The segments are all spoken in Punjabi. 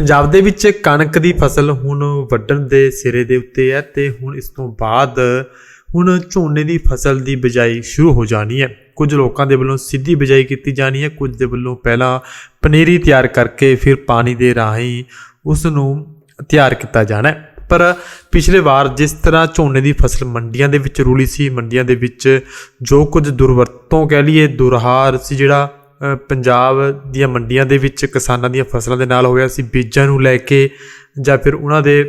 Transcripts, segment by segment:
ਪੰਜਾਬ ਦੇ ਵਿੱਚ ਕਣਕ ਦੀ ਫਸਲ ਹੁਣ ਵੱਢਣ ਦੇ ਸਿਰੇ ਦੇ ਉੱਤੇ ਹੈ ਤੇ ਹੁਣ ਇਸ ਤੋਂ ਬਾਅਦ ਹੁਣ ਝੋਨੇ ਦੀ ਫਸਲ ਦੀ ਬਿਜਾਈ ਸ਼ੁਰੂ ਹੋ ਜਾਣੀ ਹੈ। ਕੁਝ ਲੋਕਾਂ ਦੇ ਵੱਲੋਂ ਸਿੱਧੀ ਬਿਜਾਈ ਕੀਤੀ ਜਾਣੀ ਹੈ, ਕੁਝ ਦੇ ਵੱਲੋਂ ਪਹਿਲਾਂ ਪਨੀਰੀ ਤਿਆਰ ਕਰਕੇ ਫਿਰ ਪਾਣੀ ਦੇ ਰਾਹੀਂ ਉਸ ਨੂੰ ਤਿਆਰ ਕੀਤਾ ਜਾਣਾ ਹੈ। ਪਰ ਪਿਛਲੇ ਵਾਰ ਜਿਸ ਤਰ੍ਹਾਂ ਝੋਨੇ ਦੀ ਫਸਲ ਮੰਡੀਆਂ ਦੇ ਵਿੱਚ ਰੁਲੀ ਸੀ, ਮੰਡੀਆਂ ਦੇ ਵਿੱਚ ਜੋ ਕੁਝ ਦੁਰਵਰਤੋਂ ਕਹਿ ਲਈਏ, ਦੁਰਹਾਰ ਸੀ ਜਿਹੜਾ ਪੰਜਾਬ ਦੀਆਂ ਮੰਡੀਆਂ ਦੇ ਵਿੱਚ ਕਿਸਾਨਾਂ ਦੀਆਂ ਫਸਲਾਂ ਦੇ ਨਾਲ ਹੋਇਆ ਸੀ, ਬੀਜਾਂ ਨੂੰ ਲੈ ਕੇ ਜਾਂ ਫਿਰ ਉਹਨਾਂ ਦੇ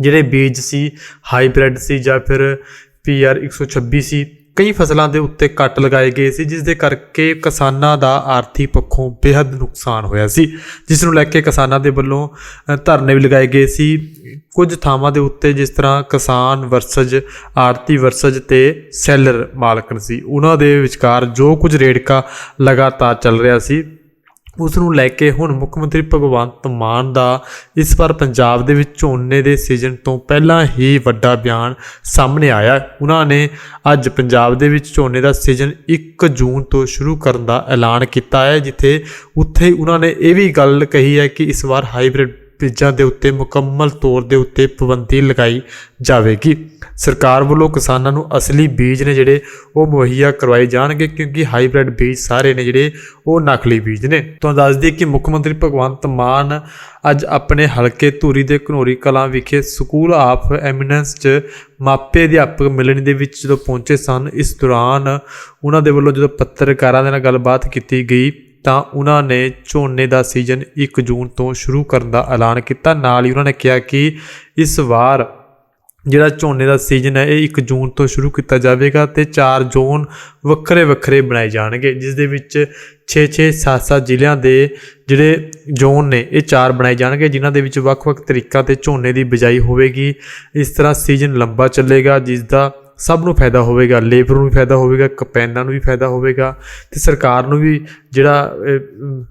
ਜਿਹੜੇ ਬੀਜ ਸੀ, ਹਾਈਬ੍ਰਿਡ ਸੀ ਜਾਂ ਫਿਰ ਪੀਆਰ 126 ਸੀ ਕਈ ਫਸਲਾਂ ਦੇ ਉੱਤੇ ਕੱਟ ਲਗਾਏ ਗਏ ਸੀ ਜਿਸ ਦੇ ਕਰਕੇ ਕਿਸਾਨਾਂ ਦਾ ਆਰਥਿਕ ਪੱਖੋਂ ਬੇहद ਨੁਕਸਾਨ ਹੋਇਆ ਸੀ। ਜਿਸ ਨੂੰ ਲੈ ਕੇ ਕਿਸਾਨਾਂ ਦੇ ਵੱਲੋਂ ਧਰਨੇ ਵੀ ਲਗਾਏ ਗਏ ਸੀ। ਕੁਝ ਥਾਵਾਂ ਦੇ ਉੱਤੇ ਜਿਸ ਤਰ੍ਹਾਂ ਕਿਸਾਨ ਵਰਸਜ ਆਰਤੀ ਵਰਸਜ ਤੇ ਸੈਲਰ ਮਾਲਕਨ ਸੀ। ਉਹਨਾਂ ਦੇ ਵਿਚਕਾਰ ਜੋ ਕੁਝ ਰੇੜਕਾ ਲਗਾਤਾਰ ਚੱਲ ਰਿਹਾ ਸੀ ਉਸ ਨੂੰ ਲੈ ਕੇ ਹੁਣ ਮੁੱਖ ਮੰਤਰੀ ਭਗਵੰਤ ਮਾਨ ਦਾ ਇਸ ਵਾਰ ਪੰਜਾਬ ਦੇ ਵਿੱਚ ਝੋਨੇ ਦੇ ਸੀਜ਼ਨ ਤੋਂ ਪਹਿਲਾਂ ਹੀ ਵੱਡਾ ਬਿਆਨ ਸਾਹਮਣੇ ਆਇਆ ਉਹਨਾਂ ਨੇ ਅੱਜ ਪੰਜਾਬ ਦੇ ਵਿੱਚ ਝੋਨੇ ਦਾ ਸੀਜ਼ਨ 1 ਜੂਨ ਤੋਂ ਸ਼ੁਰੂ ਕਰਨ ਦਾ ਐਲਾਨ ਕੀਤਾ ਹੈ, ਜਿੱਥੇ ਉੱਥੇ ਉਹਨਾਂ ਨੇ ਇਹ ਵੀ ਗੱਲ ਕਹੀ ਹੈ ਕਿ ਇਸ ਵਾਰ ਹਾਈਬ੍ਰਿਡ ਬੀਜਾਂ ਦੇ ਉੱਤੇ ਮੁਕੰਮਲ ਤੌਰ ਦੇ ਉੱਤੇ ਪਾਬੰਦੀ ਲਗਾਈ ਜਾਵੇਗੀ। ਸਰਕਾਰ ਵੱਲੋਂ ਕਿਸਾਨਾਂ ਨੂੰ ਅਸਲੀ ਬੀਜ ਨੇ ਜਿਹੜੇ ਉਹ ਮੁਹੱਈਆ ਕਰਵਾਏ ਜਾਣਗੇ ਕਿਉਂਕਿ ਹਾਈਬ੍ਰਿਡ ਬੀਜ ਸਾਰੇ ਨੇ ਜਿਹੜੇ ਉਹ ਨਕਲੀ ਬੀਜ ਨੇ। ਤੁਹਾਨੂੰ ਦੱਸ ਦਈਏ ਕਿ ਮੁੱਖ ਮੰਤਰੀ ਭਗਵੰਤ ਮਾਨ ਅੱਜ ਆਪਣੇ ਹਲਕੇ ਧੂਰੀ ਦੇ ਘਨੋਰੀ ਕਲਾਂ ਵਿਖੇ ਸਕੂਲ ਆਫ ਐਮੀਨੈਂਸ 'ਚ ਮਾਪੇ ਅਧਿਆਪਕ ਮਿਲਣ ਦੇ ਵਿੱਚ ਜਦੋਂ ਪਹੁੰਚੇ ਸਨ, ਇਸ ਦੌਰਾਨ ਉਹਨਾਂ ਦੇ ਵੱਲੋਂ ਜਦੋਂ ਪੱਤਰਕਾਰਾਂ ਦੇ ਨਾਲ ਗੱਲਬਾਤ ਕੀਤੀ ਗਈ ਤਾਂ ਉਹਨਾਂ ਨੇ ਝੋਨੇ ਦਾ ਸੀਜ਼ਨ 1 ਜੂਨ ਤੋਂ ਸ਼ੁਰੂ ਕਰਨ ਦਾ ਐਲਾਨ ਕੀਤਾ। ਨਾਲ ਹੀ ਉਹਨਾਂ ਨੇ ਕਿਹਾ ਕਿ ਇਸ ਵਾਰ ਜਿਹੜਾ ਝੋਨੇ ਦਾ ਸੀਜ਼ਨ ਹੈ, ਇਹ 1 ਜੂਨ ਤੋਂ ਸ਼ੁਰੂ ਕੀਤਾ ਜਾਵੇਗਾ ਤੇ 4 ਜ਼ੋਨ ਵੱਖਰੇ ਵੱਖਰੇ ਬਣਾਏ ਜਾਣਗੇ, ਜਿਸ ਦੇ ਵਿੱਚ 6-6 7-7 ਜ਼ਿਲ੍ਹਿਆਂ ਦੇ ਜਿਹੜੇ ਜ਼ੋਨ ਨੇ, ਇਹ ਚਾਰ ਬਣਾਏ ਜਾਣਗੇ, ਜਿਨ੍ਹਾਂ ਦੇ ਵਿੱਚ ਵੱਖ-ਵੱਖ ਤਰੀਕਾਂ ਤੇ ਝੋਨੇ ਦੀ ਬਿਜਾਈ ਹੋਵੇਗੀ। ਇਸ ਤਰ੍ਹਾਂ ਸੀਜ਼ਨ ਲੰਬਾ ਚੱਲੇਗਾ ਜਿਸ ਦਾ ਸਭ ਨੂੰ ਫਾਇਦਾ ਹੋਵੇਗਾ, ਲੇਬਰ ਨੂੰ ਵੀ ਫਾਇਦਾ ਹੋਵੇਗਾ, ਕਪੈਨਾਂ ਨੂੰ ਵੀ ਫਾਇਦਾ ਹੋਵੇਗਾ ਤੇ ਸਰਕਾਰ ਨੂੰ ਵੀ ਜਿਹੜਾ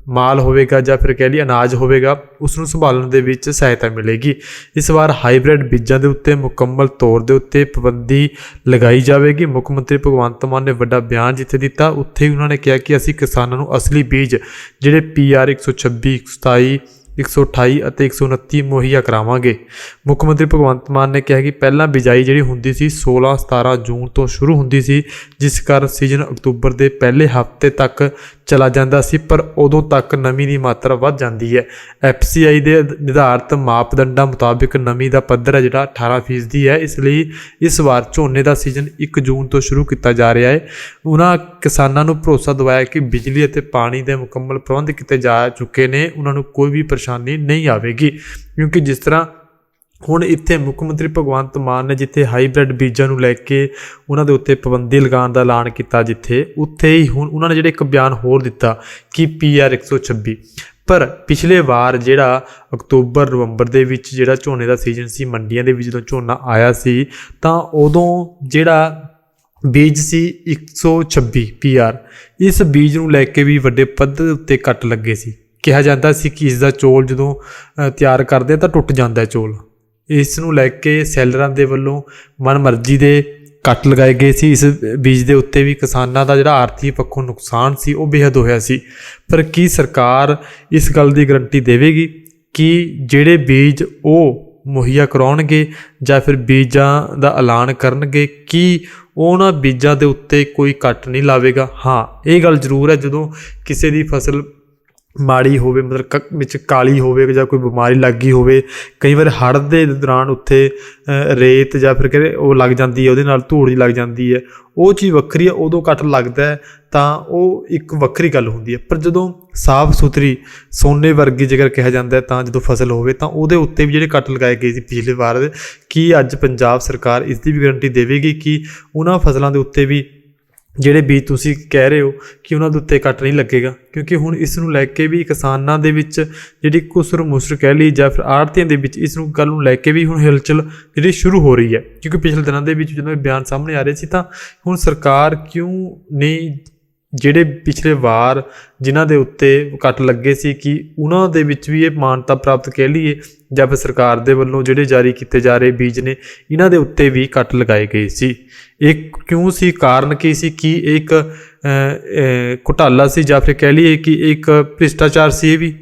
ਮਾਲ ਹੋਵੇਗਾ ਜਾਂ ਫਿਰ ਕਹਿ ਲਈ ਅਨਾਜ ਹੋਵੇਗਾ, ਉਸ ਨੂੰ ਸੰਭਾਲਣ ਦੇ ਵਿੱਚ ਸਹਾਇਤਾ ਮਿਲੇਗੀ। ਇਸ ਵਾਰ ਹਾਈਬ੍ਰਿਡ ਬੀਜਾਂ ਦੇ ਉੱਤੇ ਮੁਕੰਮਲ ਤੌਰ ਦੇ ਉੱਤੇ ਪਾਬੰਦੀ ਲਗਾਈ ਜਾਵੇਗੀ। ਮੁੱਖ ਮੰਤਰੀ ਭਗਵੰਤ ਮਾਨ ਨੇ ਵੱਡਾ ਬਿਆਨ ਜਿੱਥੇ ਦਿੱਤਾ, ਉੱਥੇ ਹੀ ਉਹਨਾਂ ਨੇ ਕਿਹਾ ਕਿ ਅਸੀਂ ਕਿਸਾਨਾਂ ਨੂੰ ਅਸਲੀ ਬੀਜ, ਜਿਹੜੇ ਪੀਆਰ 126 127 128 ਅਤੇ 129 ਮੁਹੱਈਆ ਕਰਾਵਾਂਗੇ। ਮੁੱਖ ਮੰਤਰੀ ਭਗਵੰਤ ਮਾਨ ਨੇ ਕਿਹਾ ਕਿ ਪਹਿਲਾਂ ਬਿਜਾਈ ਜਿਹੜੀ ਹੁੰਦੀ ਸੀ 16 17 ਜੂਨ ਤੋਂ ਸ਼ੁਰੂ ਹੁੰਦੀ ਸੀ, ਜਿਸ ਕਾਰਨ ਸੀਜ਼ਨ ਅਕਤੂਬਰ ਦੇ ਪਹਿਲੇ ਹਫ਼ਤੇ ਤੱਕ ਚਲਾ ਜਾਂਦਾ ਸੀ, ਪਰ ਉਦੋਂ ਤੱਕ ਨਮੀ ਦੀ ਮਾਤਰਾ ਵੱਧ ਜਾਂਦੀ ਹੈ। ਐਫਸੀਆਈ ਦੇ ਨਿਰਧਾਰਤ ਮਾਪਦੰਡਾਂ ਮੁਤਾਬਿਕ ਨਮੀ ਦਾ ਪੱਧਰ ਹੈ ਜਿਹੜਾ 18% ਹੈ। ਇਸ ਲਈ ਇਸ ਵਾਰ ਝੋਨੇ ਦਾ ਸੀਜ਼ਨ 1 ਜੂਨ ਤੋਂ ਸ਼ੁਰੂ ਕੀਤਾ ਜਾ ਰਿਹਾ ਹੈ। ਉਹਨਾਂ ਕਿਸਾਨਾਂ ਨੂੰ ਭਰੋਸਾ ਦਿਵਾਇਆ ਕਿ ਬਿਜਲੀ ਅਤੇ ਪਾਣੀ ਦੇ ਮੁਕੰਮਲ ਪ੍ਰਬੰਧ ਕੀਤੇ ਜਾ ਚੁੱਕੇ ਨੇ। ਉਹਨਾਂ ਨੂੰ ਕੋਈ ਵੀ ਪਰੇਸ਼ਾਨੀ ਨਹੀਂ ਆਵੇਗੀ, ਕਿਉਂਕਿ ਜਿਸ ਤਰ੍ਹਾਂ ਹੁਣ ਇੱਥੇ ਮੁੱਖ ਮੰਤਰੀ ਭਗਵੰਤ ਮਾਨ ਨੇ ਜਿੱਥੇ ਹਾਈਬ੍ਰਿਡ ਬੀਜਾਂ ਨੂੰ ਲੈ ਕੇ ਉਹਨਾਂ ਦੇ ਉੱਤੇ ਪਾਬੰਦੀ ਲਗਾਉਣ ਦਾ ਐਲਾਨ ਕੀਤਾ ਜਿੱਥੇ ਉੱਥੇ ਹੀ ਹੁਣ ਉਹਨਾਂ ਨੇ ਜਿਹੜੇ ਇੱਕ ਬਿਆਨ ਹੋਰ ਦਿੱਤਾ ਕਿ ਪੀਆਰ 126 ਪਰ ਪਿਛਲੇ ਵਾਰ ਜਿਹੜਾ ਅਕਤੂਬਰ, ਨਵੰਬਰ ਦੇ ਵਿੱਚ ਜਿਹੜਾ ਝੋਨੇ ਦਾ ਸੀਜ਼ਨ ਸੀ, ਮੰਡੀਆਂ ਦੇ ਵਿੱਚ ਜਦੋਂ ਝੋਨਾ ਆਇਆ ਸੀ, ਤਾਂ ਉਦੋਂ ਜਿਹੜਾ ਬੀਜ ਸੀ 126 ਪੀਆਰ ਇਸ ਬੀਜ ਨੂੰ ਲੈ ਕੇ ਵੀ ਵੱਡੇ ਪੱਧਰ ਉੱਤੇ ਕੱਟ ਲੱਗੇ ਸੀ। ਕਿਹਾ ਜਾਂਦਾ ਸੀ ਕਿ ਇਸ ਦਾ ਚੋਲ ਜਦੋਂ ਤਿਆਰ ਕਰਦੇ ਤਾਂ ਟੁੱਟ ਜਾਂਦਾ ਹੈ ਚੋਲ। ਇਸ ਨੂੰ ਲੈ ਕੇ ਸੈਲਰਾਂ ਦੇ ਵੱਲੋਂ ਮਨਮਰਜ਼ੀ ਦੇ ਕੱਟ ਲਗਾਏ ਗਏ ਸੀ। ਇਸ ਬੀਜ ਦੇ ਉੱਤੇ ਵੀ ਕਿਸਾਨਾਂ ਦਾ ਜਿਹੜਾ ਆਰਥਿਕ ਪੱਖੋਂ ਨੁਕਸਾਨ ਸੀ, ਉਹ ਬੇਹੱਦ ਹੋਇਆ ਸੀ। ਪਰ ਕੀ ਸਰਕਾਰ ਇਸ ਗੱਲ ਦੀ ਗਰੰਟੀ ਦੇਵੇਗੀ ਕਿ ਜਿਹੜੇ ਬੀਜ ਉਹ ਮੁਹੱਈਆ ਕਰਾਉਣਗੇ ਜਾਂ ਫਿਰ ਬੀਜਾਂ ਦਾ ਐਲਾਨ ਕਰਨਗੇ, ਕਿ ਉਹਨਾਂ ਬੀਜਾਂ ਦੇ ਉੱਤੇ ਕੋਈ ਕੱਟ ਨਹੀਂ ਲਾਵੇਗਾ? ਹਾਂ, ਇਹ ਗੱਲ ਜ਼ਰੂਰ ਹੈ ਜਦੋਂ ਕਿਸੇ ਦੀ ਫਸਲ ਮਾੜੀ ਹੋਵੇ, ਮਤਲਬ ਕ- ਵਿੱਚ ਕਾਲੀ ਹੋਵੇ ਜਾਂ ਕੋਈ ਬਿਮਾਰੀ ਲੱਗ ਗਈ ਹੋਵੇ, ਕਈ ਵਾਰ ਹੜ੍ਹ ਦੇ ਦੌਰਾਨ ਉੱਥੇ ਰੇਤ ਜਾਂ ਫਿਰ ਕਹਿੰਦੇ ਉਹ ਲੱਗ ਜਾਂਦੀ ਹੈ, ਉਹਦੇ ਨਾਲ ਧੂੜ ਜੀ ਲੱਗ ਜਾਂਦੀ ਹੈ। ਉਹ ਚੀਜ਼ ਵੱਖਰੀ ਹੈ, ਉਦੋਂ ਕੱਟ ਲੱਗਦਾ ਤਾਂ ਉਹ ਇੱਕ ਵੱਖਰੀ ਗੱਲ ਹੁੰਦੀ ਹੈ। ਪਰ ਜਦੋਂ ਸਾਫ਼ ਸੁਥਰੀ ਸੋਨੇ ਵਰਗੀ ਜੇਕਰ ਕਿਹਾ ਜਾਂਦਾ ਤਾਂ ਜਦੋਂ ਫਸਲ ਹੋਵੇ, ਤਾਂ ਉਹਦੇ ਉੱਤੇ ਵੀ ਜਿਹੜੇ ਕੱਟ ਲਗਾਏ ਗਏ ਸੀ ਪਿਛਲੇ ਵਾਰ, ਕੀ ਅੱਜ ਪੰਜਾਬ ਸਰਕਾਰ ਇਸ ਦੀ ਵੀ ਗਾਰੰਟੀ ਦੇਵੇਗੀ ਕਿ ਉਹਨਾਂ ਫਸਲਾਂ ਦੇ ਉੱਤੇ ਵੀ ਜਿਹੜੇ ਬੀਜ ਤੁਸੀਂ ਕਹਿ ਰਹੇ ਹੋ ਕਿ ਉਹਨਾਂ ਦੇ ਉੱਤੇ ਕੱਟ ਨਹੀਂ ਲੱਗੇਗਾ, ਕਿਉਂਕਿ ਹੁਣ ਇਸ ਨੂੰ ਲੈ ਕੇ ਵੀ ਕਿਸਾਨਾਂ ਦੇ ਵਿੱਚ ਜਿਹੜੀ ਕੁਸਰ ਮੁਸਰ ਕਹਿ ਲਈ ਜਾਂ ਫਿਰ ਆੜਤੀਆਂ ਦੇ ਵਿੱਚ ਇਸ ਨੂੰ ਗੱਲ ਨੂੰ ਲੈ ਕੇ ਵੀ ਹੁਣ ਹਿਲਚਲ ਜਿਹੜੀ ਸ਼ੁਰੂ ਹੋ ਰਹੀ ਹੈ, ਕਿਉਂਕਿ ਪਿਛਲੇ ਦਿਨਾਂ ਦੇ ਵਿੱਚ ਜਦੋਂ ਇਹ ਬਿਆਨ ਸਾਹਮਣੇ ਆ ਰਹੇ ਸੀ ਤਾਂ ਹੁਣ ਸਰਕਾਰ ਕਿਉਂ ਨਹੀਂ ਜਿਹੜੇ ਪਿਛਲੇ ਵਾਰ ਜਿਨ੍ਹਾਂ ਦੇ ਉੱਤੇ ਕੱਟ ਲੱਗੇ ਸੀ ਕਿ ਉਹਨਾਂ ਦੇ ਵਿੱਚ ਵੀ ਇਹ ਮਾਨਤਾ ਪ੍ਰਾਪਤ ਕਹਿ ਲਈਏ ਜਾਂ ਫਿਰ ਸਰਕਾਰ ਦੇ ਵੱਲੋਂ ਜਿਹੜੇ ਜਾਰੀ ਕੀਤੇ ਜਾ ਰਹੇ ਬੀਜ ਨੇ ਇਹਨਾਂ ਦੇ ਉੱਤੇ ਵੀ ਕੱਟ ਲਗਾਏ ਗਏ ਸੀ। ਇਹ ਕਿਉਂ ਸੀ? ਕਾਰਨ ਕੀ ਸੀ? ਕਿ ਇਹ ਇੱਕ ਅ, ਘੁਟਾਲਾ ਸੀ ਜਾਂ ਫਿਰ ਕਹਿ ਲਈਏ ਕਿ ਇੱਕ ਭ੍ਰਿਸ਼ਟਾਚਾਰ ਸੀ ਇਹ ਵੀ?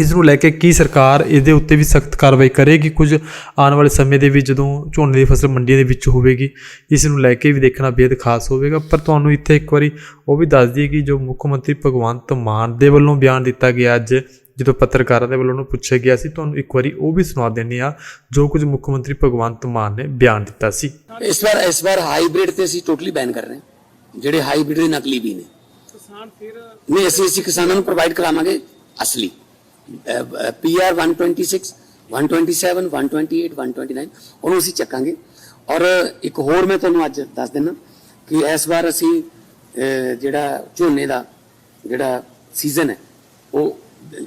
ਇਸ ਨੂੰ ਲੈ ਕੇ ਕੀ ਸਰਕਾਰ ਇਹਦੇ ਉੱਤੇ ਵੀ ਸਖਤ ਕਾਰਵਾਈ ਕਰੇਗੀ? ਕੁਝ ਆਉਣ ਵਾਲੇ ਸਮੇਂ ਦੇ ਵਿੱਚ ਜਦੋਂ ਝੋਨੇ ਦੀ ਫਸਲ ਮੰਡੀਆਂ ਦੇ ਵਿੱਚ ਹੋਵੇਗੀ ਇਸ ਨੂੰ ਲੈ ਕੇ ਵੀ ਦੇਖਣਾ ਬੇहद ਖਾਸ ਹੋਵੇਗਾ। ਪਰ ਤੁਹਾਨੂੰ ਇੱਥੇ ਇੱਕ ਵਾਰੀ ਉਹ ਵੀ ਦੱਸ ਦਈਏ ਕਿ ਜੋ ਮੁੱਖ ਮੰਤਰੀ ਭਗਵੰਤ ਮਾਨ ਦੇ ਵੱਲੋਂ ਬਿਆਨ ਦਿੱਤਾ ਗਿਆ ਅੱਜ ਜਦੋਂ ਪੱਤਰਕਾਰਾਂ ਦੇ ਵੱਲੋਂ ਉਹਨੂੰ ਪੁੱਛਿਆ ਗਿਆ ਸੀ ਤੁਹਾਨੂੰ ਇੱਕ ਵਾਰੀ ਉਹ ਵੀ ਸੁਣਾ ਦਿੰਦੇ ਆ ਜੋ ਕੁਝ ਮੁੱਖ ਮੰਤਰੀ ਭਗਵੰਤ ਮਾਨ ਨੇ ਬਿਆਨ ਦਿੱਤਾ ਸੀ। ਇਸ ਵਾਰ ਇਸ ਵਾਰ ਹਾਈਬ੍ਰਿਡ ਤੇ ਅਸੀਂ ਟੋਟਲੀ ਬੈਨ ਕਰ ਰਹੇ ਹਾਂ ਜਿਹੜੇ ਹਾਈਬ੍ਰਿਡ ਦੇ ਨਕਲੀ ਵੀ ਨੇ। ਨਹੀਂ ਅਸੀਂ ਅਸੀਂ ਕਿਸਾਨਾਂ ਨੂੰ ਪ੍ਰੋਵਾਈਡ ਕਰਾਵਾਂਗੇ ਅਸਲੀ। ਪੀਆਰ 126 127 128 129 ਉਹਨੂੰ ਅਸੀਂ ਚੱਕਾਂਗੇ। ਔਰ ਇੱਕ ਹੋਰ ਮੈਂ ਤੁਹਾਨੂੰ ਅੱਜ ਦੱਸ ਦਿੰਦਾ ਕਿ ਇਸ ਵਾਰ ਅਸੀਂ ਜਿਹੜਾ ਝੋਨੇ ਦਾ ਜਿਹੜਾ ਸੀਜ਼ਨ ਹੈ ਉਹ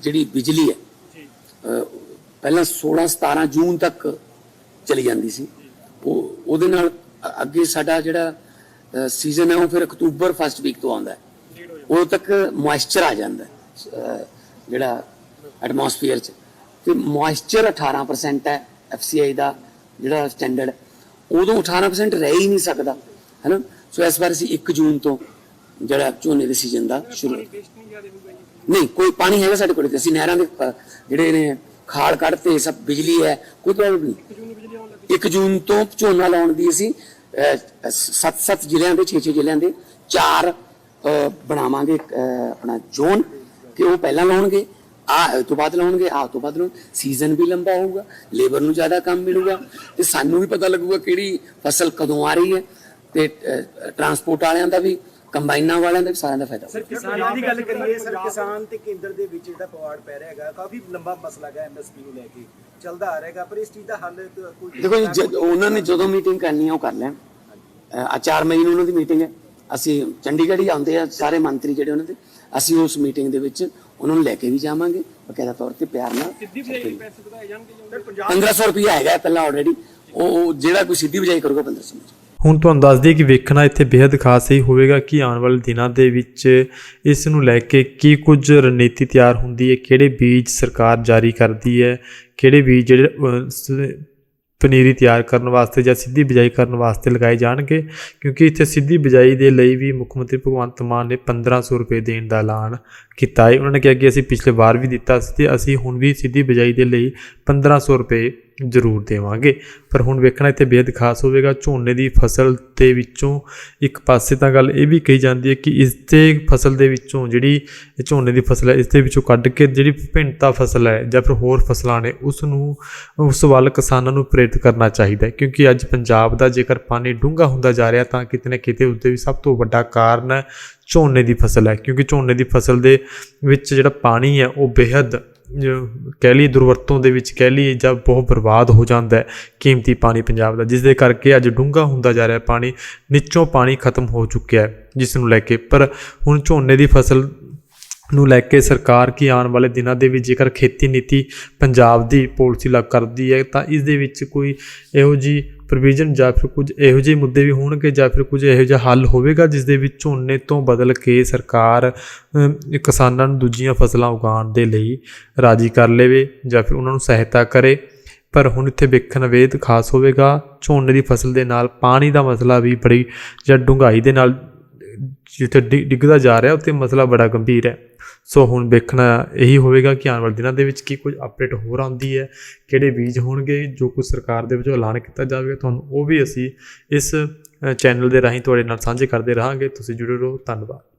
ਜਿਹੜੀ ਬਿਜਲੀ ਹੈ ਪਹਿਲਾਂ 16 17 ਜੂਨ ਤੱਕ ਚਲੀ ਜਾਂਦੀ ਸੀ। ਉਹ ਉਹਦੇ ਨਾਲ ਅੱਗੇ ਸਾਡਾ ਜਿਹੜਾ ਸੀਜ਼ਨ ਹੈ ਉਹ ਫਿਰ ਅਕਤੂਬਰ ਫਸਟ ਵੀਕ ਤੋਂ ਆਉਂਦਾ ਹੈ। ਉਦੋਂ ਤੱਕ ਮੋਇਸਚਰ ਆ ਜਾਂਦਾ ਜਿਹੜਾ ਐਟਮੋਸਫੀਅਰ ਚ। ਤੇ ਮੋਇਸਚਰ 18% ਹੈ ਐਫਸੀਆਈ ਦਾ ਜਿਹੜਾ ਸਟੈਂਡਰਡ ਉਦੋਂ 18% ਰਹਿ ਹੀ ਨਹੀਂ ਸਕਦਾ ਹੈਨਾ? ਸੋ ਇਸ ਵਾਰ ਅਸੀਂ 1 ਜੂਨ ਤੋਂ ਜਿਹੜਾ ਝੋਨੇ ਦੇ ਸੀਜ਼ਨ ਦਾ ਸ਼ੁਰੂ ਨਹੀਂ ਕੋਈ ਪਾਣੀ ਹੈਗਾ ਸਾਡੇ ਕੋਲ ਅਸੀਂ ਨਹਿਰਾਂ ਦੇ ਜਿਹੜੇ ਨੇ ਖਾਲ ਕੱਢਤੇ ਸਭ ਬਿਜਲੀ ਹੈ ਕੋਈ ਪ੍ਰੋਬਲਮ ਨਹੀਂ। 1 ਜੂਨ ਤੋਂ ਝੋਨਾ ਲਾਉਣ ਦੀ ਅਸੀਂ 7-7 ਜ਼ਿਲ੍ਹਿਆਂ ਦੇ 6-6 ਜ਼ਿਲ੍ਹਿਆਂ ਦੇ ਚਾਰ ਬਣਾਵਾਂਗੇ ਆਪਣਾ ਜ਼ੋਨ ਕਿ ਉਹ ਪਹਿਲਾਂ ਲਾਉਣਗੇ। ਆ ਇਹ ਤੋਂ ਬਾਅਦ ਲਾਉਣਗੇ ਆ ਤੋਂ ਬਾਅਦ ਸੀਜ਼ਨ ਵੀ ਲੰਬਾ ਹੋਊਗਾ ਲੇਬਰ ਨੂੰ ਜ਼ਿਆਦਾ ਕੰਮ ਮਿਲੂਗਾ ਤੇ ਸਾਨੂੰ ਵੀ ਪਤਾ ਲੱਗੂਗਾ ਕਿਹੜੀ ਫਸਲ ਕਦੋਂ ਆ ਰਹੀ ਹੈ ਤੇ ਟਰਾਂਸਪੋਰਟ ਵਾਲਿਆਂ ਦਾ ਵੀ ਕੰਬਾਈਨਾਂ ਵਾਲਿਆਂ ਦਾ ਵੀ ਸਾਰਿਆਂ ਦਾ ਫਾਇਦਾ ਹੋਊਗਾ। ਕਿਸਾਨਾਂ ਦੀ ਗੱਲ ਕਰੀਏ ਸਰ ਕਿਸਾਨ ਤੇ ਕੇਂਦਰ ਦੇ ਵਿੱਚ ਜਿਹੜਾ ਪਵਾੜ ਪੈ ਰਿਹਾ ਹੈਗਾ ਕਾਫੀ ਲੰਬਾ ਮਸਲਾ ਹੈ ਐਮਐਸਪੀ ਨੂੰ ਲੈ ਕੇ ਚੱਲਦਾ ਆ ਰਿਹਾਗਾ ਪਰ ਇਸ ਚੀਜ਼ ਦਾ ਹੱਲ ਕੋਈ ਦੇਖੋ ਉਹਨਾਂ ਨੇ ਜਦੋਂ ਮੀਟਿੰਗ ਕਰਨੀ ਹੈ ਉਹ ਕਰ ਲੈਣ। ਆ 4 ਮਈ ਨੂੰ ਉਹਨਾਂ ਦੀ ਮੀਟਿੰਗ ਹੈ। ਅਸੀਂ ਚੰਡੀਗੜ੍ਹ ਹੀ ਆਉਂਦੇ ਆ ਸਾਰੇ ਮੰਤਰੀ ਜਿਹੜੇ ਉਹਨਾਂ ਦੇ ਅਸੀਂ ਉਸ ਮੀਟਿੰਗ ਦੇ ਵਿੱਚ ਉਹਨਾਂ ਨੂੰ ਲੈ ਕੇ ਵੀ ਜਾਵਾਂਗੇ ਬਕਾਇਦਾ ਤੌਰ ਤੇ ਪਿਆਰ ਨਾਲ। ਸਿੱਧੀ ਬਜਾਈ ਪੈਸੇ ਵਧਾਏ ਜਾਣਗੇ 1500 ਰੁਪਇਆ ਹੈਗਾ ਪਹਿਲਾਂ ਆਲਰੇਡੀ ਉਹ ਜਿਹੜਾ ਕੋਈ ਸਿੱਧੀ ਬਜਾਈ ਕਰੂਗਾ 1500 ਵਿੱਚ ਹੁਣ ਤੁਹਾਨੂੰ ਦੱਸ ਦਈਏ ਕਿ ਵੇਖਣਾ ਇੱਥੇ ਬੇहद ਖਾਸ ਹੀ ਹੋਵੇਗਾ ਕਿ ਆਉਣ ਵਾਲੇ ਦਿਨਾਂ ਦੇ ਵਿੱਚ ਇਸ ਨੂੰ ਲੈ ਕੇ ਕੀ ਕੁਝ ਰਣਨੀਤੀ ਤਿਆਰ ਹੁੰਦੀ ਹੈ ਕਿਹੜੇ ਬੀਜ ਸਰਕਾਰ ਜਾਰੀ ਕਰਦੀ ਹੈ ਕਿਹੜੇ ਬੀਜ ਜਿਹੜੇ ਪਨੀਰੀ ਤਿਆਰ ਕਰਨ ਵਾਸਤੇ ਜਾਂ ਸਿੱਧੀ ਬਿਜਾਈ ਕਰਨ ਵਾਸਤੇ ਲਗਾਏ ਜਾਣਗੇ, ਕਿਉਂਕਿ ਇੱਥੇ ਸਿੱਧੀ ਬਿਜਾਈ ਦੇ ਲਈ ਵੀ ਮੁੱਖ ਮੰਤਰੀ ਭਗਵੰਤ ਮਾਨ ਨੇ 1500 ਰੁਪਏ ਦੇਣ ਦਾ ਐਲਾਨ ਕੀਤਾ ਹੈ ਉਹਨਾਂ ਨੇ ਕਿਹਾ ਕਿ ਅਸੀਂ ਪਿਛਲੇ ਵਾਰ ਵੀ ਦਿੱਤਾ ਸੀ ਤੇ ਅਸੀਂ ਹੁਣ ਵੀ ਸਿੱਧੀ ਬਿਜਾਈ ਦੇ ਲਈ 1500 ਰੁਪਏ ਜ਼ਰੂਰ ਦੇਵਾਂਗੇ। ਪਰ ਹੁਣ ਵੇਖਣਾ ਇੱਥੇ ਬੇਹਦ ਖਾਸ ਹੋਵੇਗਾ, ਝੋਨੇ ਦੀ ਫਸਲ ਦੇ ਵਿੱਚੋਂ ਇੱਕ ਪਾਸੇ ਤਾਂ ਗੱਲ ਇਹ ਵੀ ਕਹੀ ਜਾਂਦੀ ਹੈ ਕਿ ਇਸ ਤੇ ਫਸਲ ਦੇ ਵਿੱਚੋਂ ਜਿਹੜੀ ਝੋਨੇ ਦੀ ਫਸਲ ਹੈ, ਇਸ ਦੇ ਵਿੱਚੋਂ ਕੱਢ ਕੇ ਜਿਹੜੀ ਭਿੰਨਤਾ ਫਸਲ ਹੈ ਜਾਂ ਫਿਰ ਹੋਰ ਫਸਲਾਂ ਨੇ ਉਸ ਨੂੰ ਉਸ ਵੱਲ ਕਿਸਾਨਾਂ ਨੂੰ ਪ੍ਰੇਰਿਤ ਕਰਨਾ ਚਾਹੀਦਾ ਹੈ। ਕਿਉਂਕਿ ਅੱਜ ਪੰਜਾਬ ਦਾ ਜੇਕਰ ਪਾਣੀ ਡੂੰਘਾ ਹੁੰਦਾ ਜਾ ਰਿਹਾ ਤਾਂ ਕਿਤੇ ਨਾ ਕਿਤੇ ਉੱਤੇ ਵੀ ਸਭ ਤੋਂ ਵੱਡਾ ਕਾਰਨ ਝੋਨੇ ਦੀ ਫਸਲ ਹੈ। ਕਿਉਂਕਿ ਝੋਨੇ ਦੀ ਫਸਲ ਦੇ ਵਿੱਚ ਜਿਹੜਾ ਪਾਣੀ ਹੈ, ਉਹ ਬੇਹੱਦ ਕਹਿ ਲਈ ਦੁਰਵਰਤੋਂ ਦੇ ਵਿੱਚ ਕਹਿ ਲਈ ਜਾਂ ਬਹੁਤ ਬਰਬਾਦ ਹੋ ਜਾਂਦਾ ਹੈ ਕੀਮਤੀ ਪਾਣੀ ਪੰਜਾਬ ਦਾ ਜਿਸ ਦੇ ਕਰਕੇ ਅੱਜ ਡੂੰਘਾ ਹੁੰਦਾ ਜਾ ਰਿਹਾ ਪਾਣੀ, ਨੀਚੋਂ ਪਾਣੀ ਖਤਮ ਹੋ ਚੁੱਕਿਆ ਹੈ ਜਿਸ ਨੂੰ ਲੈ ਕੇ। ਪਰ ਹੁਣ ਝੋਨੇ ਦੀ ਫਸਲ ਨੂੰ ਲੈ ਕੇ ਸਰਕਾਰ ਕੀ ਆਉਣ ਵਾਲੇ ਦਿਨਾਂ ਦੇ ਵਿੱਚ ਜੇਕਰ ਖੇਤੀ ਨੀਤੀ ਪੰਜਾਬ ਦੀ ਪਾਲਿਸੀ ਲੱਗ ਕਰਦੀ ਹੈ ਤਾਂ ਇਸ ਦੇ ਵਿੱਚ ਕੋਈ ਇਹੋ ਜੀ ਪ੍ਰੋਵੀਜ਼ਨ ਜਾਂ ਫਿਰ ਕੁਝ ਇਹੋ ਜਿਹੇ ਮੁੱਦੇ ਵੀ ਹੋਣਗੇ ਜਾਂ ਫਿਰ ਕੁਝ ਇਹੋ ਜਿਹਾ ਹੱਲ ਹੋਵੇਗਾ ਜਿਸ ਦੇ ਵਿੱਚ ਝੋਨੇ ਤੋਂ ਬਦਲ ਕੇ ਸਰਕਾਰ ਕਿਸਾਨਾਂ ਨੂੰ ਦੂਜੀਆਂ ਫਸਲਾਂ ਉਗਾਉਣ ਦੇ ਲਈ ਰਾਜੀ ਕਰ ਲਵੇ ਜਾਂ ਫਿਰ ਉਹਨਾਂ ਨੂੰ ਸਹਾਇਤਾ ਕਰੇ। ਪਰ ਹੁਣ ਇੱਥੇ ਵੇਖਣ ਵੇਦ ਖਾਸ ਹੋਵੇਗਾ, ਝੋਨੇ ਦੀ ਫਸਲ ਦੇ ਨਾਲ ਪਾਣੀ ਦਾ ਮਸਲਾ ਵੀ ਬੜੀ ਜਾਂ ਡੂੰਘਾਈ ਦੇ ਨਾਲ ਜਿੱਥੇ ਡਿ- ਡਿੱਗਦਾ ਜਾ ਰਿਹਾ, ਉੱਥੇ ਮਸਲਾ ਬੜਾ ਗੰਭੀਰ ਹੈ। ਸੋ ਹੁਣ ਵੇਖਣਾ ਇਹੀ ਹੋਵੇਗਾ ਕਿ ਆਉਣ ਵਾਲੇ ਦਿਨਾਂ ਦੇ ਵਿੱਚ ਕੀ ਕੁਝ ਅਪਡੇਟ ਹੋਰ ਆਉਂਦੀ ਹੈ, ਕਿਹੜੇ ਬੀਜ ਹੋਣਗੇ, ਜੋ ਕੁਝ ਸਰਕਾਰ ਦੇ ਵੱਲੋਂ ਐਲਾਨ ਕੀਤਾ ਜਾਵੇਗਾ ਤੁਹਾਨੂੰ ਉਹ ਵੀ ਅਸੀਂ ਇਸ ਚੈਨਲ ਦੇ ਰਾਹੀਂ ਤੁਹਾਡੇ ਨਾਲ ਸਾਂਝੇ ਕਰਦੇ ਰਹਾਂਗੇ। ਤੁਸੀਂ ਜੁੜੇ ਰਹੋ। ਧੰਨਵਾਦ।